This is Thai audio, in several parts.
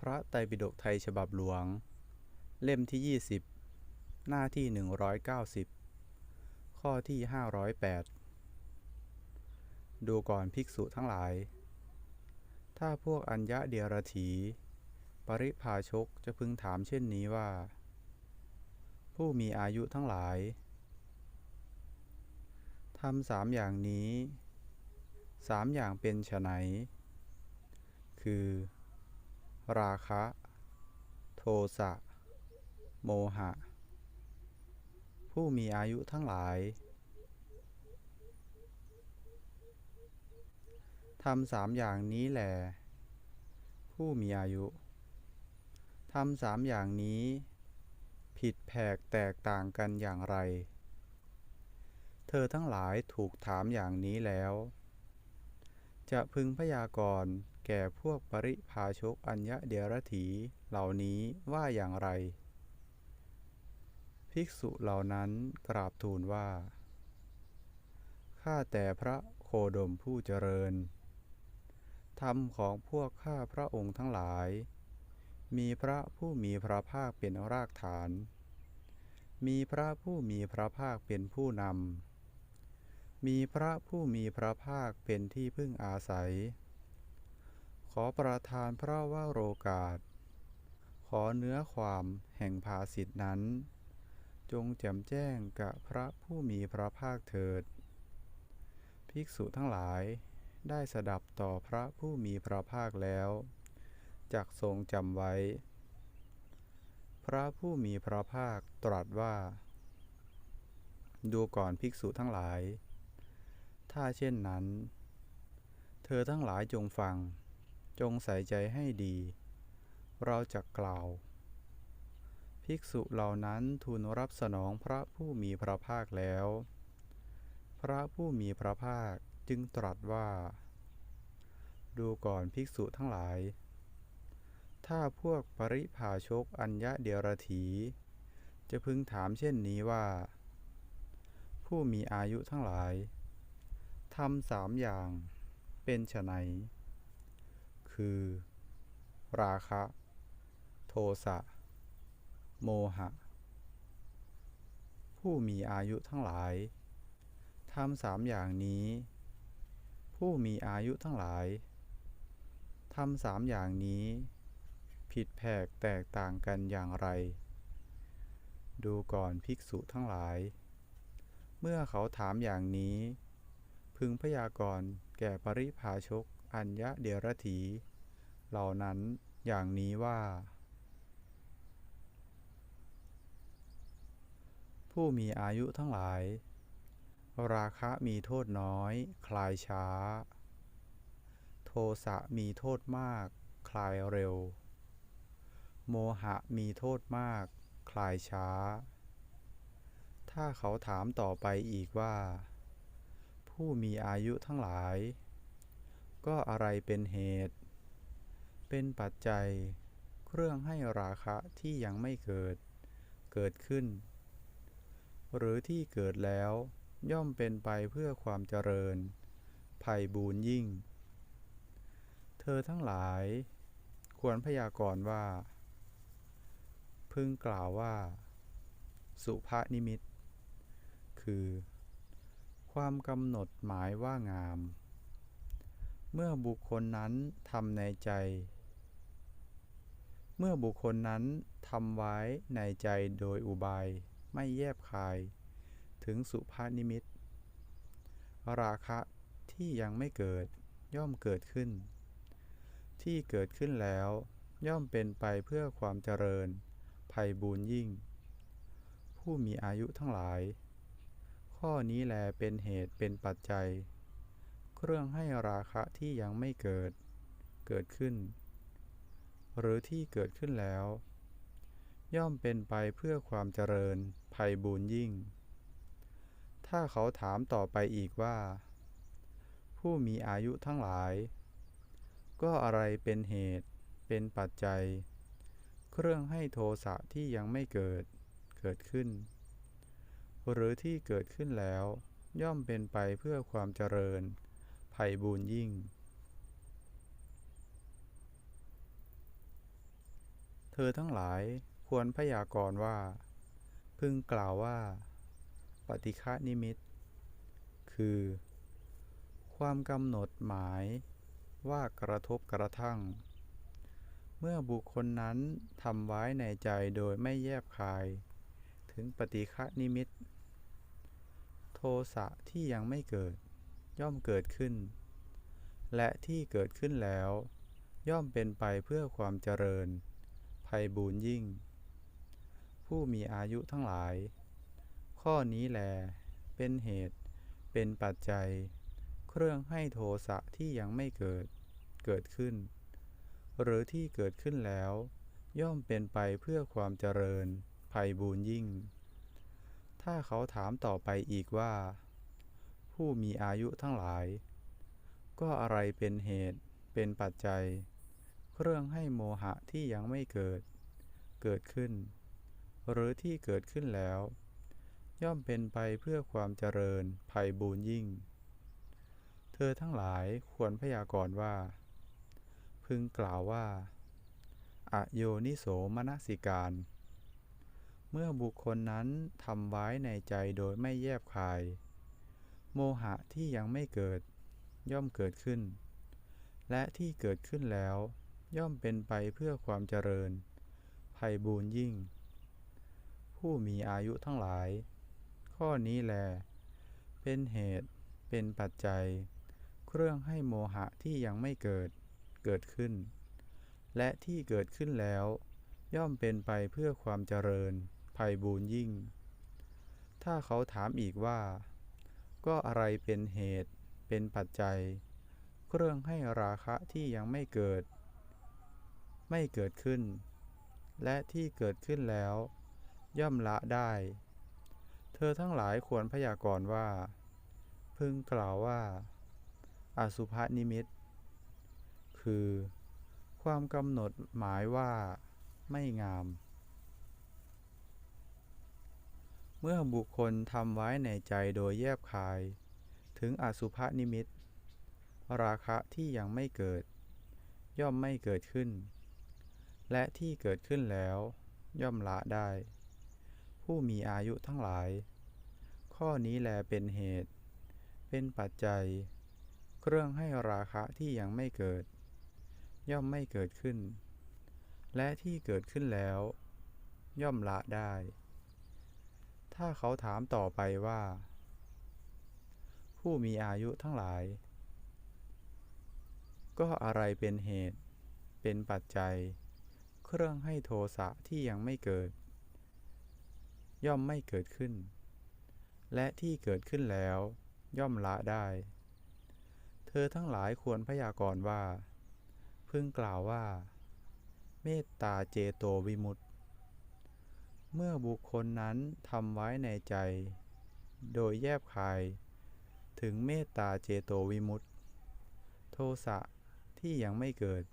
พระไตรปิฎกไทยฉบับหลวง เล่มที่ 20 หน้าที่ 190 ข้อที่ 508 ดูก่อนภิกษุทั้งหลาย ถ้าพวกอัญญะเดียรถี ปริภาชกจะพึงถามเช่นนี้ว่า ผู้มีอายุทั้งหลายทำสามอย่างนี้สามอย่างเป็นไฉนคือ ราคะ โทสะ โมหะ ผู้มีอายุทั้งหลายทำสามอย่างนี้แหลผู้มีอายุทำสามอย่างนี้ ผิดแผกแตกต่างกันอย่างไร เธอทั้งหลายถูกถามอย่างนี้แล้ว จะพึงพยากรณ์ แก่พวกปริภาชกอัญญเดียรถีเหล่านี้ว่าอย่างไร ภิกษุเหล่านั้นกราบทูลว่า ข้าแต่พระโคดมผู้เจริญ ธรรมของพวกข้าพระองค์ทั้งหลาย มีพระผู้มีพระภาคเป็นรากฐาน มีพระผู้มีพระภาคเป็นผู้นำมีพระผู้มีพระภาคเป็นที่พึ่งอาศัย ขอประทานพระว่าโรกาส ขอเนื้อความแห่งภาสิทธินั้น จงแจ่มแจ้งกับพระผู้มีพระภาคเถิด ภิกษุทั้งหลายได้สดับต่อพระผู้มีพระภาคแล้ว จักทรงจำไว้ พระผู้มีพระภาคตรัสว่า ดูก่อนภิกษุทั้งหลาย ถ้าเช่นนั้น เธอทั้งหลายจงฟัง จงใส่ใจให้ดี เราจะกล่าว ภิกษุเหล่านั้นทูลรับสนองพระผู้มีพระภาคแล้ว พระผู้มีพระภาคจึงตรัสว่า ดูก่อนภิกษุทั้งหลาย ถ้าพวกปริภาชกอัญญะเดียรถี จะพึงถามเช่นนี้ว่า ผู้มีอายุทั้งหลายทำสามอย่างเป็นไฉน คือ ราคะ โทสะ โมหะ ผู้มีอายุทั้งหลายทำสามอย่างนี้ ผู้มีอายุทั้งหลายทำสามอย่างนี้ ผิดแผกแตกต่างกันอย่างไร ดูก่อนภิกษุทั้งหลาย เมื่อเขาถามอย่างนี้ พึงพยากรณ์แก่ปริภาชก อัญญะเดียรถี เหล่านั้นอย่างนี้ว่า ผู้มีอายุทั้งหลาย ราคะมีโทษน้อย คลายช้า โทสะมีโทษมาก คลายเร็ว โมหะมีโทษมาก คลายช้า ถ้าเขาถามต่อไปอีกว่า ผู้มีอายุทั้งหลาย ก็อะไรเป็นเหตุ เป็นปัจจัยเครื่องให้ราคะที่ยังไม่เกิด เกิดขึ้น หรือที่เกิดแล้วย่อมเป็นไปเพื่อความเจริญไพ่บูญยิ่ง เธอทั้งหลาย ควรพยากรณ์ว่า พึงกล่าวว่า สุภานิมิต คือ ความกำหนดหมายว่างาม เมื่อบุคคลนั้นทำในใจ เมื่อบุคคลนั้นทำไว้ในใจโดยอุบาย ไม่แยบคาย ถึงสุภานิมิต ราคะที่ยังไม่เกิดย่อมเกิดขึ้น ที่เกิดขึ้นแล้วย่อมเป็นไปเพื่อความเจริญไพ่บูญยิ่ง ผู้มีอายุทั้งหลาย ข้อนี้แลเป็นเหตุเป็นปัจจัย เครื่องให้ราคะที่ยังไม่เกิด เกิดขึ้น หรือที่เกิดขึ้นแล้ว ย่อมเป็นไปเพื่อความเจริญไพ่บูญยิ่ง ถ้าเขาถามต่อไปอีกว่า ผู้มีอายุทั้งหลาย ก็อะไรเป็นเหตุ เป็นปัจจัย เครื่องให้โทสะที่ยังไม่เกิดเกิดขึ้น หรือที่เกิดขึ้นแล้ว ย่อมเป็นไปเพื่อความเจริญไพ่บูญยิ่ง ธอทั้งหลายควรพยากรณ์ว่า พึงกล่าวว่า ปฏิฆะนิมิต คือ ความกำหนดหมายว่ากระทบกระทั่ง เมื่อบุคคลนั้นทำไว้ในใจโดยไม่แยบคาย ถึงปฏิฆะนิมิต โทสะที่ยังไม่เกิด ย่อมเกิดขึ้น และที่เกิดขึ้นแล้ว ย่อมเป็นไปเพื่อความเจริญ ภัยบูญยิ่ง ผู้มีอายุทั้งหลาย ข้อนี้แล เป็นเหตุ เป็นปัจจัย เครื่องให้โทสะที่ยังไม่เกิด เกิดขึ้น หรือที่เกิดขึ้นแล้ว ย่อมเป็นไปเพื่อความเจริญภัยบูญยิ่ง ถ้าเขาถามต่อไปอีกว่า ผู้มีอายุทั้งหลาย ก็อะไรเป็นเหตุ เป็นปัจจัย เรื่องให้โมหะที่ยังไม่เกิด เกิดขึ้น หรือที่เกิดขึ้นแล้ว ย่อมเป็นไปเพื่อความเจริญภัยบูญยิ่ง เธอทั้งหลายควรพยากรณ์ว่า พึงกล่าวว่า อโยนิโสมนสิการ เมื่อบุคคลนั้นทำไว้ในใจโดยไม่แยบคาย โมหะที่ยังไม่เกิด ย่อมเกิดขึ้นและที่เกิดขึ้นแล้ว ย่อมเป็นไปเพื่อความเจริญภัยบูญยิ่ง ผู้มีอายุทั้งหลาย ข้อนี้แล เป็นเหตุ เป็นปัจจัย เครื่องให้โมหะที่ยังไม่เกิด เกิดขึ้น และที่เกิดขึ้นแล้ว ย่อมเป็นไปเพื่อความเจริญภัยบูญยิ่ง ถ้าเขาถามอีกว่า ก็อะไรเป็นเหตุ เป็นปัจจัย เครื่องให้ราคะที่ยังไม่เกิด ไม่เกิดขึ้น และที่เกิดขึ้นแล้ว ย่อมละได้ เธอทั้งหลายควรพยากรณ์ว่า พึงกล่าวว่า อสุภนิมิต คือ ความกำหนดหมายว่าไม่งาม เมื่อบุคคลทำไว้ในใจโดยแยบคาย ถึงอสุภนิมิต ราคะที่ยังไม่เกิด ย่อมไม่เกิดขึ้น และที่เกิดขึ้นแล้ว ย่อมละได้ ผู้มีอายุทั้งหลาย ข้อนี้แลเป็นเหตุ เป็นปัจจัย เครื่องให้ราคะที่ยังไม่เกิด ย่อมไม่เกิดขึ้น และที่เกิดขึ้นแล้ว ย่อมละได้ ถ้าเขาถามต่อไปว่า ผู้มีอายุทั้งหลาย ก็อะไรเป็นเหตุ เป็นปัจจัย เครื่องให้โทสะที่ยังไม่เกิด ย่อมไม่เกิดขึ้น และที่เกิดขึ้นแล้ว ย่อมละได้ เธอทั้งหลายควรพยากรณ์ว่า พึงกล่าวว่า เมตตาเจโตวิมุตติ เมื่อบุคคลนั้นทำไว้ในใจ โดยแยบคาย ถึงเมตตาเจโตวิมุตติ โทสะที่ยังไม่เกิด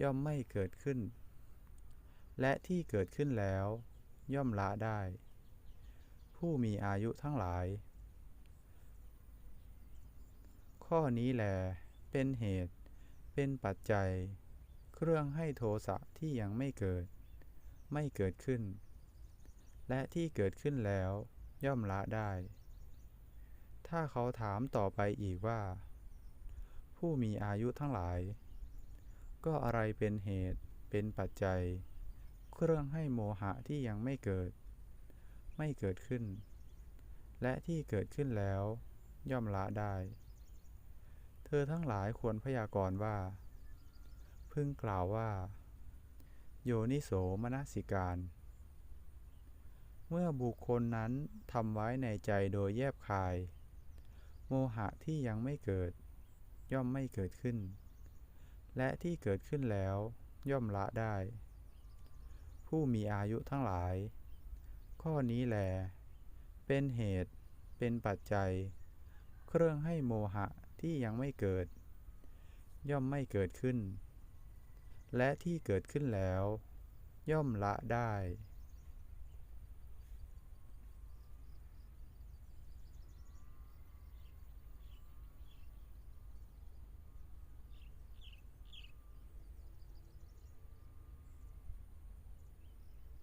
ย่อมไม่เกิดขึ้น และที่เกิดขึ้นแล้ว ย่อมละได้ ผู้มีอายุทั้งหลาย ข้อนี้แหลเป็นเหตุ เป็นปัจจัย เครื่องให้โทสะที่ยังไม่เกิด ไม่เกิดขึ้น และที่เกิดขึ้นแล้ว ย่อมละได้ ถ้าเขาถามต่อไปอีกว่า ผู้มีอายุทั้งหลาย ก็อะไรเป็นเหตุเป็นปัจจัย เครื่องให้โมหะที่ยังไม่เกิด ไม่เกิดขึ้น และที่เกิดขึ้นแล้ว ย่อมละได้ เธอทั้งหลายควรพยากรณ์ว่า พึงกล่าวว่า โยนิโสมนสิการ เมื่อบุคคลนั้นทำไว้ในใจโดยแยบคาย โมหะที่ยังไม่เกิด ย่อมไม่เกิดขึ้น และที่เกิดขึ้นแล้ว ย่อมละได้ ผู้มีอายุทั้งหลาย ข้อนี้แลเป็นเหตุ เป็นปัจจัย เครื่องให้โมหะที่ยังไม่เกิด ย่อมไม่เกิดขึ้น และที่เกิดขึ้นแล้ว ย่อมละได้